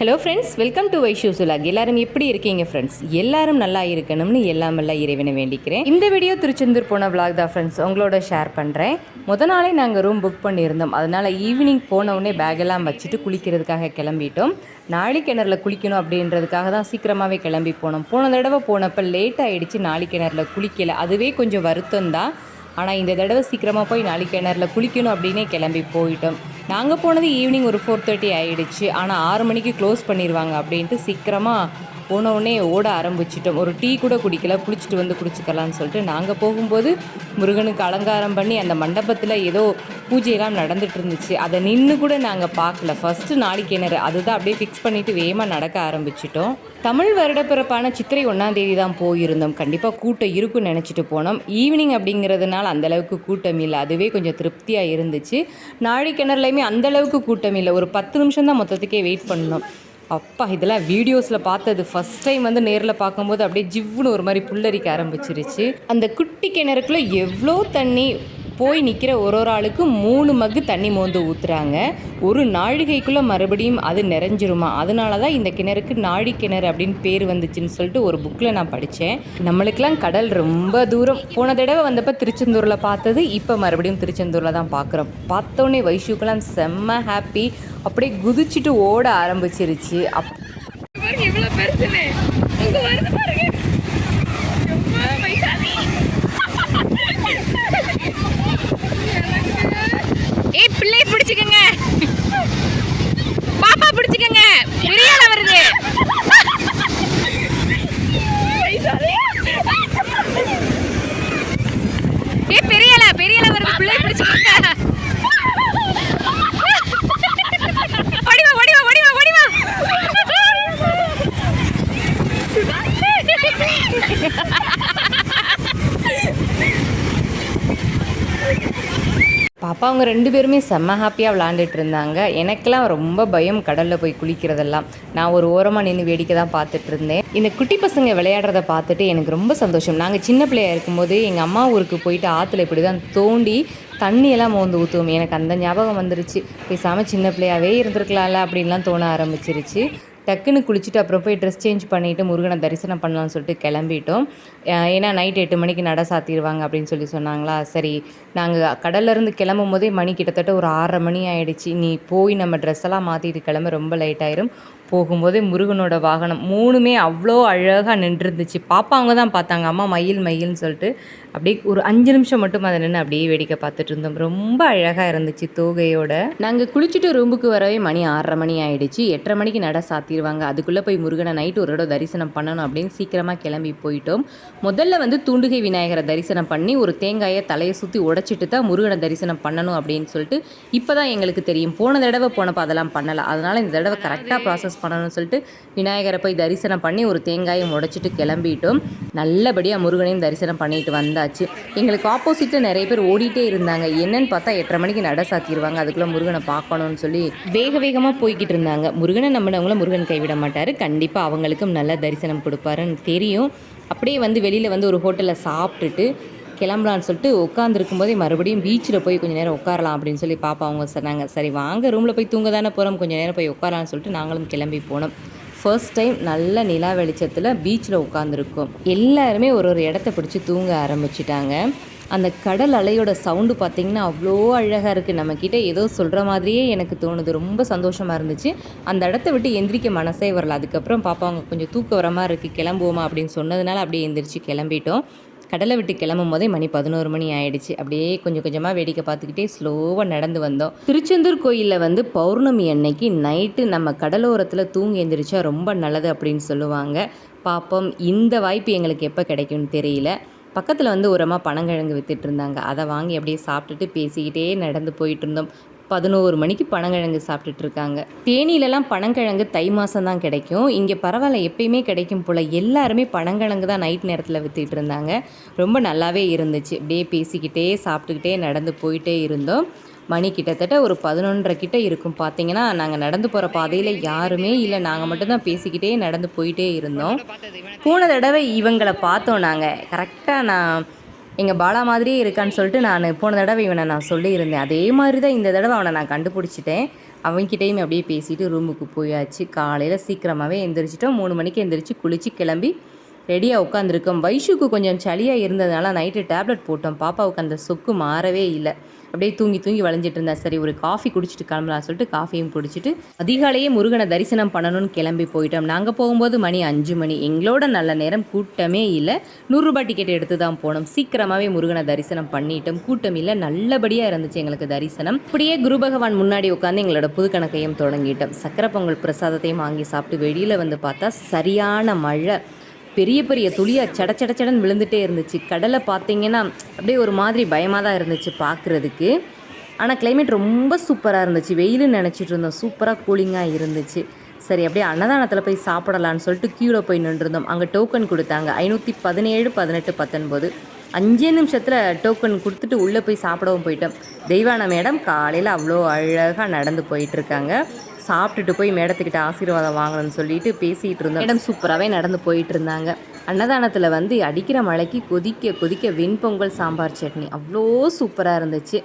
Hello friends welcome to Vaishu's உலக் எல்லாரும் எப்படி இருக்கீங்க ஃப்ரெண்ட்ஸ் எல்லாரும் நல்லா இருக்கணும்னு எல்லாம் எல்லாம் இறைவனை வேண்டிக்கிறேன். இந்த வீடியோ திருச்செந்தூர் போன விளாக் தான் ஃப்ரெண்ட்ஸ் உங்களோட ஷேர் பண்ணுறேன் முத நாளே நாங்கள் ரூம் புக் பண்ணியிருந்தோம். அதனால் ஈவினிங் போன உடனே பேக்கெல்லாம் வச்சுட்டு குளிக்கிறதுக்காக கிளம்பிட்டோம். நாளி கிணறுல குளிக்கணும் அப்படின்றதுக்காக தான் சீக்கிரமாகவே கிளம்பி போனோம். போன தடவை போனப்போ லேட் ஆகிடுச்சு நாளி கிணறுல குளிக்கலை. அதுவே கொஞ்சம் வருத்தம் தான். ஆனால் இந்த தடவை சீக்கிரமாக போய் நாளைக்கு கிணறுல குளிக்கணும் அப்படின்னே கிளம்பி போயிட்டோம். நாங்கள் போனது ஈவினிங் ஒரு ஃபோர் தேர்ட்டி ஆகிடுச்சு ஆனால் ஆறு மணிக்கு க்ளோஸ் பண்ணிடுவாங்க அப்படின்ட்டு சீக்கிரமாக போனவுடனே ஓட ஆரம்பிச்சிட்டோம். ஒரு டீ கூட குடிக்கல குளிச்சுட்டு வந்து குடிச்சுக்கலாம்னு சொல்லிட்டு நாங்கள் போகும்போது முருகனுக்கு அலங்காரம் பண்ணி அந்த மண்டபத்தில் ஏதோ பூஜையெல்லாம் நடந்துட்டு இருந்துச்சு. அதை நின்று கூட நாங்கள் பார்க்கல. ஃபஸ்ட்டு நாளி கிணறு. அதுதான் அப்படியே ஃபிக்ஸ் பண்ணிவிட்டு வேகமாக நடக்க ஆரம்பிச்சிட்டோம். தமிழ் வருடப்பிறப்பான சித்திரை ஒன்றாந்தேதி தான் போயிருந்தோம். கண்டிப்பாக கூட்டம் இருக்குன்னு நினச்சிட்டு போனோம். ஈவினிங் அப்படிங்கிறதுனால அந்த அளவுக்கு கூட்டம் இல்லை. அதுவே கொஞ்சம் திருப்தியாக இருந்துச்சு. நாழி கிணறுலையுமே அந்தளவுக்கு கூட்டம் இல்லை. ஒரு பத்து நிமிஷம் தான் மொத்தத்துக்கே வெயிட் பண்ணோம். அப்பா இதெல்லாம் வீடியோஸில் பார்த்தது ஃபஸ்ட் டைம் வந்து நேரில் பார்க்கும்போது அப்படியே ஜிவ்னு ஒரு மாதிரி புல்லரிக்க ஆரம்பிச்சிருச்சு. அந்த குட்டி கிணறுக்குள்ளே எவ்வளோ தண்ணி போய் நிற்கிற ஒரு ஒரு ஆளுக்கு மூணு மக்கு தண்ணி மோந்து ஊற்றுறாங்க ஒரு நாழிகைக்குள்ளே மறுபடியும் அது நிறைஞ்சிருமா? அதனால தான் இந்த கிணறுக்கு நாழி கிணறு அப்படின்னு பேர் வந்துச்சுன்னு சொல்லிட்டு ஒரு புக்கில் நான் படித்தேன் நம்மளுக்கெல்லாம் கடல் ரொம்ப தூரம். போன தடவை வந்தப்போ திருச்செந்தூரில் பார்த்தது இப்போ மறுபடியும் திருச்செந்தூரில் தான் பார்க்குறோம். பார்த்தோன்னே வைஷுக்கெல்லாம் செம்ம ஹாப்பி அப்படியே குதிச்சுட்டு ஓட ஆரம்பிச்சிருச்சு. அப் பாருங்க பிரச்சனை வருது பாருங்க. ஏய் பிள்ளை பிடிச்சிக்கங்க. பாப்பா பிடிச்சிக்கங்க. அப்போ அவங்க ரெண்டு பேருமே செம்ம ஹாப்பியாக விளாண்டுட்டு இருந்தாங்க. எனக்கெல்லாம் ரொம்ப பயம் கடலில் போய் குளிக்கிறதெல்லாம். நான் ஒரு ஓரமாக நின்று வேடிக்கை தான் பார்த்துட்டு இருந்தேன். இந்த குட்டி பசங்க விளையாடுறத பார்த்துட்டு எனக்கு ரொம்ப சந்தோஷம். நாங்கள் சின்ன பிள்ளையாக இருக்கும்போது எங்கள் அம்மா ஊருக்கு போயிட்டு ஆற்றுல இப்படி தான் தோண்டி தண்ணியெல்லாம் மோந்து ஊற்றுவோம் எனக்கு அந்த ஞாபகம் வந்துருச்சு. பேசாமல் சின்ன பிள்ளையாவே இருந்திருக்கலாம்ல அப்படின்லாம் தோண ஆரம்பிச்சிருச்சு. டக்குன்னு குளிச்சுட்டு அப்புறம் போய் ட்ரெஸ் சேஞ்ச் பண்ணிவிட்டு முருகனை தரிசனம் பண்ணலாம்னு சொல்லிட்டு கிளம்பிட்டோம். ஏன்னா நைட் எட்டு மணிக்கு நட சாத்திடுவாங்க அப்படின்னு சொல்லி சொன்னாங்களா? சரி நாங்கள் கடல்லேருந்து கிளம்பும் போதே மணி கிட்டத்தட்ட ஒரு ஆறரை மணி ஆகிடுச்சு நீ போய் நம்ம ட்ரெஸ் எல்லாம் மாற்றிட்டு கிளம்ப ரொம்ப லைட் ஆயிரும். போகும்போதே முருகனோட வாகனம் மூணுமே அவ்வளோ அழகாக நின்றுருந்துச்சு. பாப்பா அவங்க தான் பார்த்தாங்க. அம்மா மயில் மயில்னு சொல்லிட்டு அப்படியே ஒரு அஞ்சு நிமிஷம் மட்டும் அதை நின்று அப்படியே வேடிக்கை பார்த்துட்டு இருந்தோம். ரொம்ப அழகாக இருந்துச்சு தோகையோட. நாங்கள் குளிச்சுட்டு ரூமுக்கு வரவே மணி ஆறரை மணி ஆகிடுச்சு எட்டரை மணிக்கு நட சொல்லிடுவாங்க அதுக்குள்ளே போய் முருகனை நைட்டு ஒரு தடவை தரிசனம் பண்ணணும் அப்படின்னு சீக்கிரமாக கிளம்பி போயிட்டோம். முதல்ல வந்து தூண்டுகை விநாயகரை தரிசனம் பண்ணி ஒரு தேங்காயை தலையை சுற்றி உடைச்சிட்டு தான் முருகனை தரிசனம் பண்ணணும் அப்படின்னு சொல்லிட்டு இப்போ தான் எங்களுக்கு தெரியும். போன தடவை போனப்போ அதெல்லாம் பண்ணலை. அதனால் இந்த தடவை கரெக்டாக ப்ராசஸ் பண்ணணும்னு சொல்லிட்டு விநாயகரை போய் தரிசனம் பண்ணி ஒரு தேங்காயை உடைச்சிட்டு கிளம்பிட்டோம். நல்லபடியாக முருகனையும் தரிசனம் பண்ணிட்டு வந்தாச்சு. எங்களுக்கு ஆப்போசிட்டில் நிறைய பேர் ஓடிட்டே இருந்தாங்க. என்னன்னு பார்த்தா எட்டரை மணிக்கு நட சாத்திடுவாங்க அதுக்குள்ளே முருகனை பார்க்கணும்னு சொல்லி வேக வேகமாக போய்கிட்டு இருந்தாங்க. முருகனை நம்பினவங்கள முருகன் கைவிட மாட்டார் கண்டிப்பாக அவங்களுக்கும் நல்ல தரிசனம் கொடுப்பாருன்னு தெரியும். அப்படியே வந்து வெளியில் வந்து ஒரு ஹோட்டலில் சாப்பிட்டுட்டு கிளம்பலான்னு சொல்லிட்டு உட்காந்துருக்கும் போதே மறுபடியும் பீச்சில் போய் கொஞ்சம் நேரம் உட்காரலாம் அப்படின்னு சொல்லி பாப்பா அவங்க சொன்னாங்க. சரி வாங்க ரூமில் போய் தூங்க தானே போகிறோம் கொஞ்சம் நேரம் போய் உட்காரலான்னு சொல்லிட்டு நாங்களும் கிளம்பி போனோம். ஃபர்ஸ்ட் டைம் நல்ல நிலா வெளிச்சத்தில் பீச்சில் உட்காந்துருக்கோம் எல்லாருமே ஒரு ஒரு இடத்த பிடிச்சி தூங்க ஆரம்பிச்சிட்டாங்க. அந்த கடல் அலையோட சவுண்டு பார்த்திங்கன்னா அவ்வளோ அழகாக இருக்குது நம்மக்கிட்ட ஏதோ சொல்கிற மாதிரியே எனக்கு தோணுது. ரொம்ப சந்தோஷமாக இருந்துச்சு. அந்த இடத்த விட்டு எந்திரிக்க மனசே வரல. அதுக்கப்புறம் பாப்பா அவங்க கொஞ்சம் தூக்க வர மாதிரி இருக்குது கிளம்புவோமா அப்படின்னு சொன்னதுனால அப்படியே எந்திரிச்சு கிளம்பிட்டோம். கடலை விட்டு கிளம்பும் போதே மணி பதினோரு மணி ஆயிடுச்சு. அப்படியே கொஞ்சம் கொஞ்சமாக வேடிக்கை பார்த்துக்கிட்டே ஸ்லோவாக நடந்து வந்தோம். திருச்செந்தூர் கோயிலில் வந்து பௌர்ணமி அன்னைக்கு நைட்டு நம்ம கடலோரத்தில் தூங்கி எந்திரிச்சா ரொம்ப நல்லது அப்படின்னு சொல்லுவாங்க. பாப்போம். இந்த வாய்ப்பு எங்களுக்கு எப்போ கிடைக்கும்னு தெரியல. பக்கத்தில் வந்து உரமாக பனங்கிழங்கு வித்துட்டு இருந்தாங்க அதை வாங்கி அப்படியே சாப்பிட்டுட்டு பேசிக்கிட்டே நடந்து போயிட்டு இருந்தோம் பதினோரு மணிக்கு பனங்கிழங்கு சாப்பிட்டுட்டு இருக்காங்க தேனியிலலாம் பனங்கிழங்கு தை மாதம் தான் கிடைக்கும். இங்கே பரவாயில்ல எப்பயுமே கிடைக்கும் போல். எல்லாருமே பனங்கிழங்கு தான் நைட் நேரத்தில் வித்துட்டு இருந்தாங்க ரொம்ப நல்லாவே இருந்துச்சு. அப்படியே பேசிக்கிட்டே சாப்பிட்டுக்கிட்டே நடந்து போயிட்டே இருந்தோம். மணி கிட்டத்தட்ட ஒரு பதினொன்றரை கிட்ட இருக்கும். பார்த்தீங்கன்னா நாங்கள் நடந்து போகிற பாதையில் யாருமே இல்லை. நாங்கள் மட்டும்தான் பேசிக்கிட்டே நடந்து போயிட்டே இருந்தோம். போன தடவை இவங்களை பார்த்தோம் நாங்கள் கரெக்டாக நான் எங்கள் பாலா மாதிரியே இருக்கான்னு சொல்லிட்டு நான் போன தடவை இவனை நான் சொல்லியிருந்தேன். அதே மாதிரி தான் இந்த தடவை அவனை நான் கண்டுபிடிச்சிட்டேன். அவன்கிட்டயும் அப்படியே பேசிட்டு ரூமுக்கு போயாச்சு. காலையில் சீக்கிரமாகவே எந்திரிச்சிட்டோம். மூணு மணிக்கு எந்திரிச்சு குளித்து கிளம்பி ரெடியாக உட்காந்துருக்கோம் வைஷுக்கு கொஞ்சம் சளியாக இருந்ததுனால நைட்டு டேப்லெட் போட்டோம். பாப்பாவுக்கு அந்த சொக்கு மாறவே இல்லை. அப்படியே தூங்கி தூங்கி வளைஞ்சிட்டு இருந்தா சரி ஒரு காஃபி குடிச்சிட்டு கிளம்பலாம் சொல்லிட்டு காஃபியும் குடிச்சிட்டு அதிகாலையே முருகனை தரிசனம் பண்ணணும்னு கிளம்பி போயிட்டோம். நாங்கள் போகும்போது மணி அஞ்சு மணி. எங்களோட நல்ல நேரம் கூட்டமே இல்லை. நூறுரூபா டிக்கெட் எடுத்து தான் போனோம். சீக்கிரமாகவே முருகனை தரிசனம் பண்ணிட்டோம். கூட்டம் இல்லை. நல்லபடியாக இருந்துச்சு எங்களுக்கு தரிசனம். அப்படியே குரு பகவான் முன்னாடி உட்காந்து எங்களோட புது கணக்கையும் தொடங்கிட்டோம். சக்கரை பொங்கல் பிரசாதத்தையும் வாங்கி சாப்பிட்டு வெளியில் வந்து பார்த்தா சரியான மழை. பெரிய பெரிய துளியாக சட சட சடன்னு விழுந்துட்டே இருந்துச்சு. கடலை பார்த்தீங்கன்னா அப்படியே ஒரு மாதிரி பயமாக தான் இருந்துச்சு பார்க்குறதுக்கு. ஆனால் கிளைமேட் ரொம்ப சூப்பராக இருந்துச்சு. வெயிலுன்னு நினச்சிட்டு இருந்தோம். சூப்பராக கூலிங்காக இருந்துச்சு. சரி அப்படியே அன்னதானத்தில் போய் சாப்பிடலான்னு சொல்லிட்டு க்யூவில் போய் நின்றுருந்தோம். அங்கே டோக்கன் கொடுத்தாங்க. ஐநூற்றி பதினேழு பதினெட்டு பத்தொன்பது. அஞ்சே நிமிஷத்தில் டோக்கன் கொடுத்துட்டு உள்ளே போய் சாப்பிடவும் போயிட்டோம். தெய்வான மேடம் காலையில் அவ்வளோ அழகாக நடந்து போயிட்டுருக்காங்க சாப்பிட்டுட்டு போய் மேடத்துக்கிட்ட ஆசீர்வாதம் வாங்கணும்னு சொல்லிட்டு பேசிகிட்டு இருந்தோம். மேடம் சூப்பராகவே நடந்து போயிட்டு இருந்தாங்க. அன்னதானத்தில் வந்து அடிக்கிற மழைக்கு கொதிக்க கொதிக்க வெண்பொங்கல் சாம்பார் சட்னி. அவ்வளோ சூப்பராக இருந்துச்சு.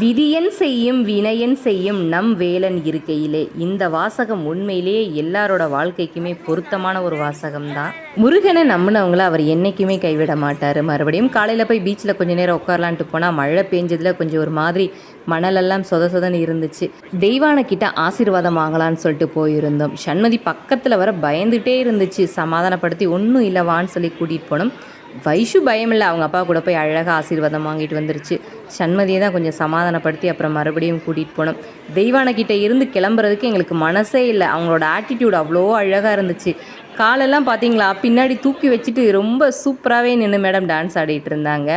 விதியன் செய்யும் வினயன் செய்யும் நம் வேலன் இருக்கையிலே. இந்த வாசகம் உண்மையிலேயே எல்லாரோட வாழ்க்கைக்குமே பொருத்தமான ஒரு வாசகம் தான் முருகனை நம்பினவங்கள அவர் என்னைக்குமே கைவிட மாட்டார். மறுபடியும் காலையில் போய் பீச்சில் கொஞ்ச நேரம் உட்காரலான்ட்டு போனால் மழை பெஞ்சதில் கொஞ்சம் ஒரு மாதிரி மணலெல்லாம் சொத சொதன்னு இருந்துச்சு. தெய்வானக்கிட்ட ஆசீர்வாதம் வாங்கலான்னு சொல்லிட்டு போயிருந்தோம். சண்மதி பக்கத்தில் வர பயந்துட்டே இருந்துச்சு. சமாதானப்படுத்தி ஒன்றும் இல்லை வான்னு சொல்லி கூட்டிகிட்டு போனோம். வைஷு பயம் இல்லை அவங்க அப்பா கூட போய் அழகாக ஆசீர்வாதம் வாங்கிட்டு வந்துருச்சு. சண்மதியை தான் கொஞ்சம் சமாதானப்படுத்தி அப்புறம் மறுபடியும் கூட்டிகிட்டு போனோம். தெய்வானக்கிட்ட இருந்து கிளம்புறதுக்கு எங்களுக்கு மனசே இல்லை. அவங்களோட ஆட்டிடியூட் அவ்வளோ அழகாக இருந்துச்சு. காலெல்லாம் பார்த்தீங்களா பின்னாடி தூக்கி வச்சுட்டு ரொம்ப சூப்பராகவே நின்று மேடம் டான்ஸ் ஆடிட்டு இருந்தாங்க.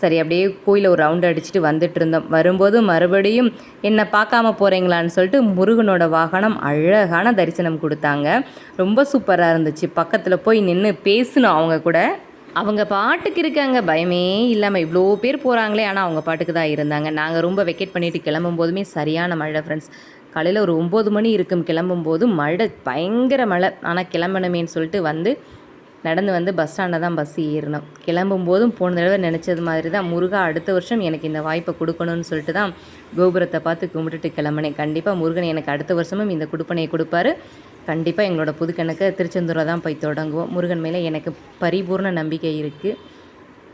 சரி அப்படியே கோயிலில் ஒரு ரவுண்ட் அடிச்சுட்டு வந்துட்டு இருந்தோம். வரும்போது மறுபடியும் என்னை பார்க்காம போகிறீங்களான்னு சொல்லிட்டு முருகனோட வாகனம் அழகான தரிசனம் கொடுத்தாங்க. ரொம்ப சூப்பராக இருந்துச்சு. பக்கத்தில் போய் நின்று பேசினோம் அவங்க கூட. அவங்க பாட்டுக்கு இருக்காங்க. பயமே இல்லாமல் இவ்வளோ பேர் போகிறாங்களே ஆனால் அவங்க பாட்டுக்கு தான் இருந்தாங்க. நாங்கள் ரொம்ப வெக்கேட் பண்ணிட்டு கிளம்பும் போதுமே சரியான மழை ஃப்ரெண்ட்ஸ் காலையில் ஒரு ஒம்பது மணி இருக்கும். கிளம்பும்போது மழை பயங்கர மழை. ஆனால் கிளம்பணுமேன்னு சொல்லிட்டு வந்து நடந்து வந்து பஸ் ஸ்டாண்டில் தான் பஸ் ஏறினோம். கிளம்பும் போதும் போன தடவை நினச்சது மாதிரி தான். முருகா அடுத்த வருஷம் எனக்கு இந்த வாய்ப்பை கொடுக்கணும்னு சொல்லிட்டு தான் கோபுரத்தை பார்த்து கும்பிட்டுட்டு கிளம்புனேன். கண்டிப்பாக முருகன் எனக்கு அடுத்த வருஷமும் இந்த கொடுப்பனையை கொடுப்பாரு. கண்டிப்பாக எங்களோட புது கணக்கு திருச்செந்தூரை தான் போய் தொடங்குவோம். முருகன் மேலே எனக்கு பரிபூர்ண நம்பிக்கை இருக்குது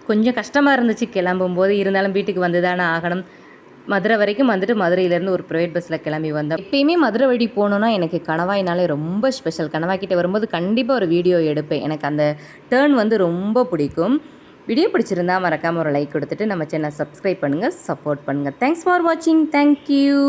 கொஞ்சம் கஷ்டமாக இருந்துச்சு கிளம்பும்போது. இருந்தாலும் வீட்டுக்கு வந்து தானே ஆகணும். மதுரை வரைக்கும் வந்துட்டு மதுரையிலேருந்து ஒரு ப்ரைவேட் பஸ்ஸில் கிளம்பி வந்தோம். எப்பயுமே மதுரை வழி போகணுன்னா எனக்கு கணவாயினாலே ரொம்ப ஸ்பெஷல் கணவாய்கிட்ட வரும்போது கண்டிப்பாக ஒரு வீடியோ எடுப்பேன். எனக்கு அந்த டேர்ன் வந்து ரொம்ப பிடிக்கும். வீடியோ பிடிச்சிருந்தா மறக்காமல் ஒரு லைக் கொடுத்துட்டு நம்ம சேனல் சப்ஸ்கிரைப் பண்ணுங்கள் சப்போர்ட் பண்ணுங்கள் தேங்க்ஸ் ஃபார் வாட்சிங் தேங்க்யூ